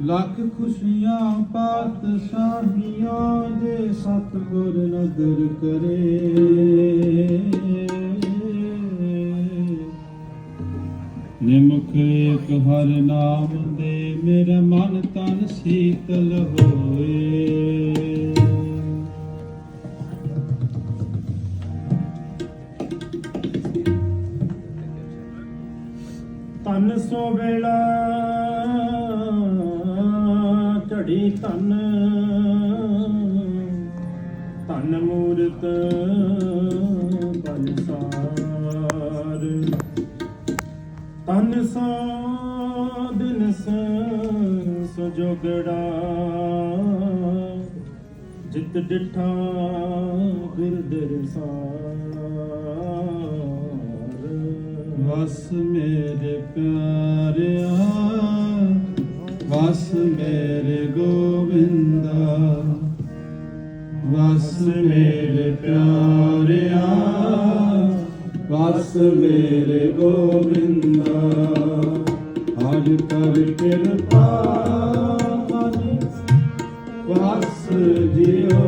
ਲੱਖ ਖੁਸ਼ੀਆਂ ਪਾਤਸ਼ਾਹੀਆਂ ਦੇ ਸਤਿਗੁਰ ਨਦਰ ਕਰੇ। ਨਿਮਖ ਇੱਕ ਹਰ ਨਾਮ ਦੇ ਮੇਰਾ ਮਨ ਤਨ ਸੀਤਲ ਹੋਏ। ਤਨ ਸੋ ਵੇਲਾ ਝੜੀ ਤਨ ਤਨ ਮੂਰਤ ਬਲਸਾਰ ਤਨ ਸੋ ਦਿਨ ਸੋ ਜਿਤ ਡਿਠਾ ਗੁਰ ਦਰਸਾਰ ਵਸ ਮੇਰੇ ਪਿਆਰਿਆ ਵਸ ਮੇਰੇ ਗੋਵਿੰਦਾ, ਵਸ ਮੇਰੇ ਪਿਆਰਿਆ, ਵਸ ਮੇਰੇ ਗੋਵਿੰਦਾ। ਹਰ ਕਰ ਕਿਰਪਾ ਮਨ ਵਸ ਜਿਓ।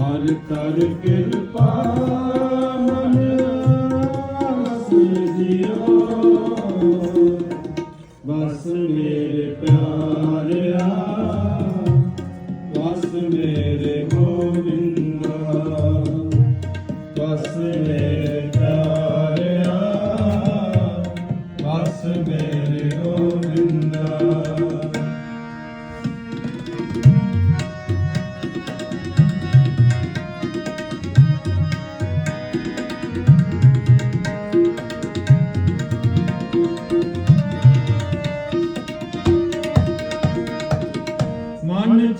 ਹਰ ਕਰ ਕਿਰਪਾ ਮੇਰੇ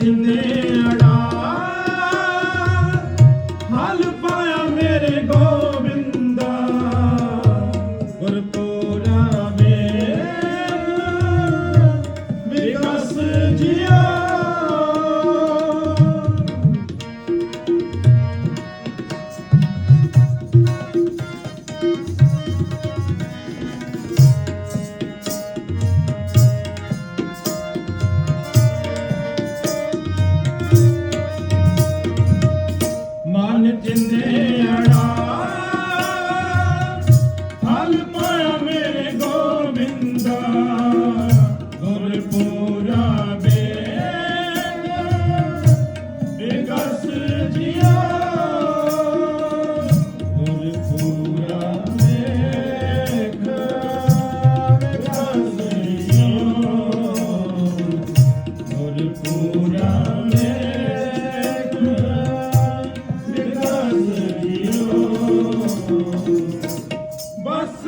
ਜਿੰਨੇ ਅੜਾ ਹਲ ਪਾਇਆ ਮੇਰੇ ਗੋ Olha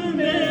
Amen.